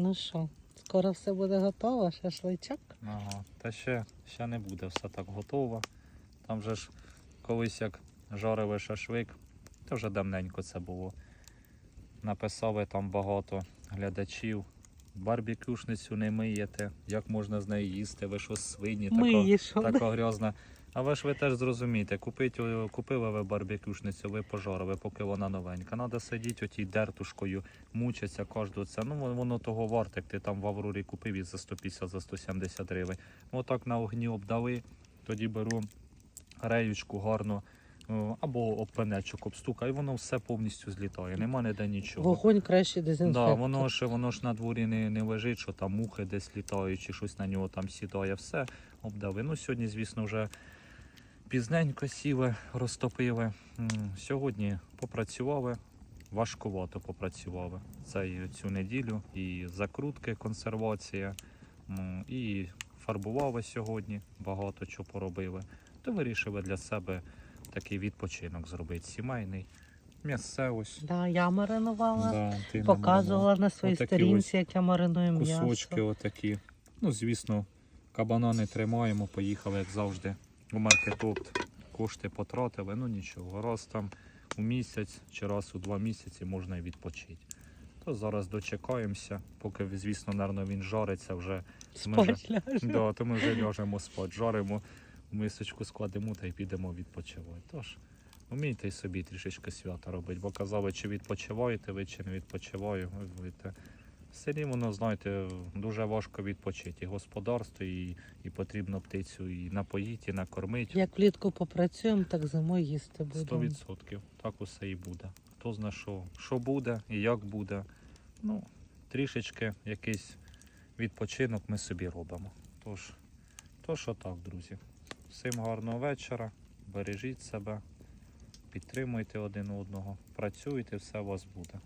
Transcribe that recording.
Ну що, скоро все буде готово, шашличок? Ага. Та ще, ще не буде все так готово. Там же ж колись як жарили шашлик, то вже давненько це було. Написали там багато глядачів. Барбекюшницю не миєте, як можна з неї їсти, ви що свині, така, така грязна. А ви ж ви теж зрозумієте, купить, купили ви барбекюшницю, ви пожарили, поки вона новенька. Треба сидіти отій дертушкою, мучиться кожну це. Ну воно того варте, як ти там в Аврорі купив і за 150, за 170 гривень. Ну так на огні обдали, тоді беру реючку гарно. О, Або об пенечок обстукаю, і воно все повністю злітає. Нема ніде нічого. Вогонь краще Да, воно ж воно ж на дворі не, не лежить, що там мухи десь літають, чи щось на нього там сідає, все обдави. Ну сьогодні, звісно, вже пізненько сіли, розтопили. Сьогодні попрацювали, важкувато попрацювали. Це цю неділю, і закрутки, консервація, і фарбували сьогодні, багато чого поробили. То вирішили для себе такий відпочинок зробити сімейний. М'ясеось. Да, я маринувала, Да, ти показувала на своїй Отакі сторінці, як я мариную м'ясо. кусочки отакі. Ну, звісно, кабана не тримаємо, поїхали, як завжди, у маркетопт. Кошти потратили, ну нічого. Раз там у місяць чи раз у два місяці можна і відпочити. То зараз дочекаємося, поки, звісно, він жариться вже. Ми вже- Спать. Да, то ми вже ляжемо спати, жаримо, мисочку складемо та й підемо відпочивати. Тож, вмійте й собі трішечки свята робити, бо казали, чи відпочиваєте ви, чи не відпочиваю. Ви будете. В селі воно, знаєте, дуже важко відпочити. І господарство, і, і потрібно птицю і напоїти, і накормити. Як влітку попрацюємо, так зимою їсти Сто відсотків. Так усе і буде. Хто знає, що, що буде і як буде. Ну, трішечки якийсь відпочинок ми собі робимо. Тож, тож отак, друзі. Всім гарного вечора. Бережіть себе, підтримуйте один одного, працюйте, все у вас буде.